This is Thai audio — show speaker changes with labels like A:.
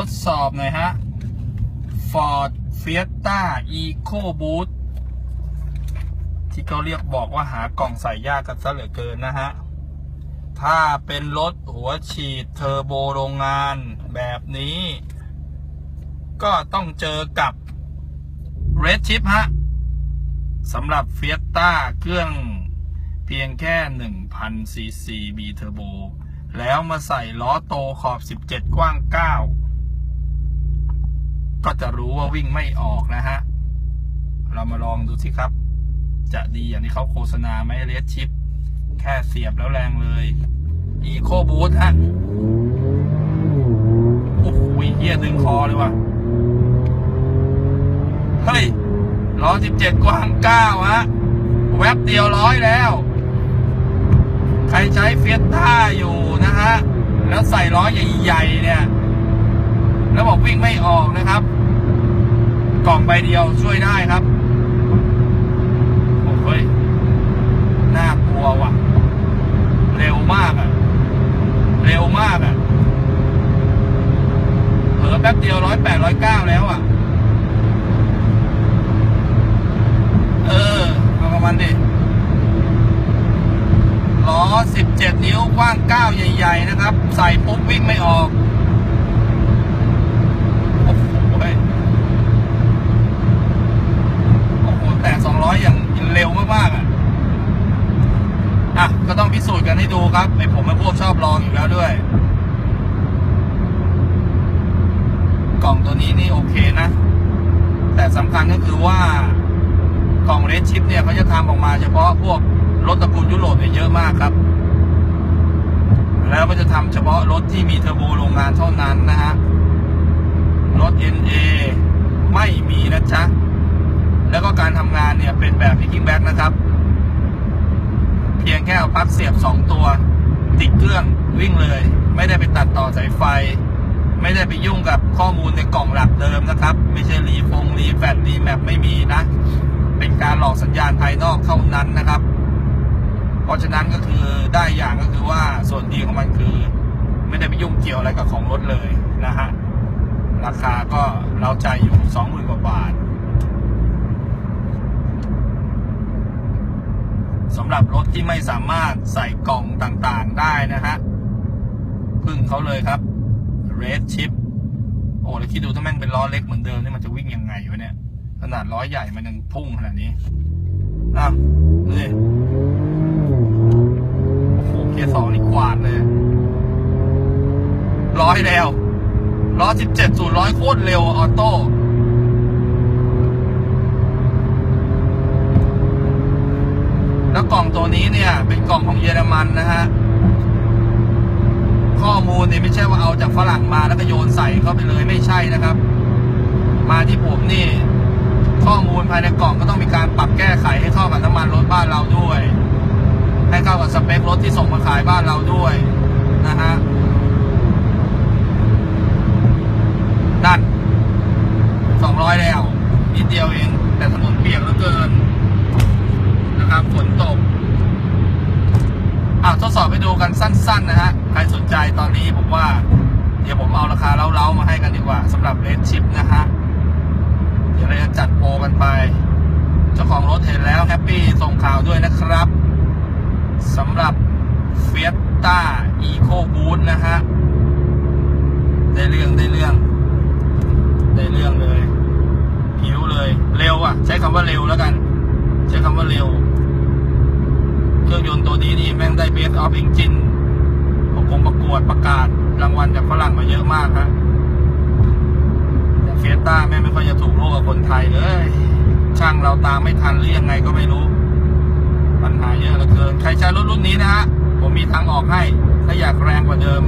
A: ทดสอบหน่อยฮะ Ford Fiesta Eco Boost ที่เขาเรียกบอกว่าหากล่องใส่ยากกันซะเหลือเกินนะฮะ ถ้าเป็นรถหัวฉีดเทอร์โบโรงงานแบบนี้ ก็ต้องเจอกับ Red Chip ฮะสำหรับ Fiesta เครื่องเพียงแค่ 1,000ซีซี B Turbo แล้วมาใส่ล้อโตขอบ 17 กว้าง 9 ก็จะรู้ว่าวิ่งไม่ออกนะฮะ เรามาลองดูสิครับ จะดีอย่างที่เขาโฆษณาไหมเรดชิป แค่เสียบแล้วแรงเลย Eco Boost ฮะโอ้โหเฮียดึงคอเลยว่ะ เฮ้ยล้อ17กว้าง9ฮะ แวบเดียวร้อยแล้ว ใครใช้เฟียต้าอยู่นะฮะ แล้วใส่ล้อใหญ่ ๆ เนี่ย แล้วบอกวิ่งไม่ออกนะครับ กล่องใบเดียวช่วยได้ครับ โอ้ยน่ากลัวว่ะ เร็วมากอะ่ะเร็วมากอะ่ะเผลอแป๊บเดียวร้อยแปดร้อยเก้าแล้วอะ่ะเออเอากับมันดิล้อ 17 นิ้วกว้าง 9 ใหญ่ ๆ นะครับ ใส่ปุ๊บวิ่งไม่ออก โอ้โหเว้ยโอ้โห แต่ 200 อย่าง เร็วมากๆอะอะก็ต้องพิสูจน์กันให้ดูครับไอผมไอพวกชอบลองอยู่แล้วด้วย กล่องตัวนี้นี่โอเคนะ แต่สำคัญก็คือว่ากล่องเรดชิปเนี่ยเขาจะทำออกมาเฉพาะพวกรถตระกูลยุโรปเนี่ยเยอะมากครับ แล้วก็จะทำเฉพาะรถที่มีเทอร์โบโรงงานเท่านั้นนะฮะ รถ NA ไม่มีนะจ๊ะ แล้วก็การำงานเนี่ยเป็นแบบ picking back นะครับ เพียงแค่เอาปลั๊กเสียบ 2 ตัว ติดเครื่องวิ่งเลย ไม่ได้ไปตัดต่อสายไฟ ไม่ได้ไปยุ่งกับข้อมูลในกล่องหลักเดิมนะครับ ไม่ใช่รีฟงรีแฟตรีแมปไม่มีนะ เป็นการหลอกสัญญาณภายนอกเท่านั้นนะครับ เพราะฉะนั้นก็คือได้อย่างก็คือว่าส่วนดีของมันคือ ไม่ได้ไปยุ่งเกี่ยวอะไรกับของรถเลยนะฮะราคาก็เราใจอยู่สองหมื่นกว่าบาทำหรับรถที่ไม่สามารถใส่กล่องต่างๆได้นะฮะพึ่งเขาเลยครับ Red Chip โอ้แล้วคิดดูถ้าแม่งเป็นล้อเล็กเหมือนเดิมนี่มันจะวิ่งยังไงวะเนี่ย ขนาดล้อใหญ่มันยังพุ่งขนาดนี้อะดูดิโอ้โหเกียร์สองนี่กวาดเลยร้อยแล้วล้อสิบเจ็ดสูนร้อยโคตรเร็วออโต้ แล้วกล่องตัวนี้ เนี่ยเป็นกล่องของเยอรมันนะฮะข้อมูลนี่ไม่ใช่ว่าเอาจากฝรั่งมาแล้วก็โยนใส่เข้าไปเลยไม่ใช่นะครับ มาที่ผมนี่ ข้อมูลภายในกล่องก็ต้องมีการปรับแก้ไขให้เข้ากับน้ำมันรถบ้านเราด้วย ให้เข้ากับสเปครถที่ส่งมาขายบ้านเราด้วยนะฮะนั่นสองร้อยแล้วนิดเดียวเอง แต่ถนนเปียกเหลือเกินนะครับฝนตก อะทดสอบไปดูกัน สั้นๆนะฮะ ใครสนใจตอนนี้ผมว่า เดี๋ยวผมเอาราคาเล้าๆมาให้กันดีกว่าสำหรับเลดชิปนะฮะ เดี๋ยวเราจะจัดโปรกันไป เจ้าของรถเห็นแล้วแฮปปี้ส่งข่าวด้วยนะครับสำหรับ f i e s t a Eco Boost นะฮะ ได้เรื่องได้เรื่อง ได้เรื่องเลยผิวเลย เร็วอะ ใช้คำว่าเร็วแล้วกัน ใช้คำว่าเร็ว เครื่องยนต์ตัวนี้นี่แม่งได้ Best of Engine ประ กงประกวดประกาศรางวัลจากฝรั่งมาเยอะมากฮะเฟียต้าแม่ไม่ค่อยจะถูกโลกกับคนไทยเลยช่างเราตามไม่ทันหรือยังไงก็ไม่รู้ ปัญหาเยอะเหลือเกิน ใครใช้รถรุ่นนี้นะฮะ ผมมีทางออกให้ ถ้าอยากแรงกว่าเดิม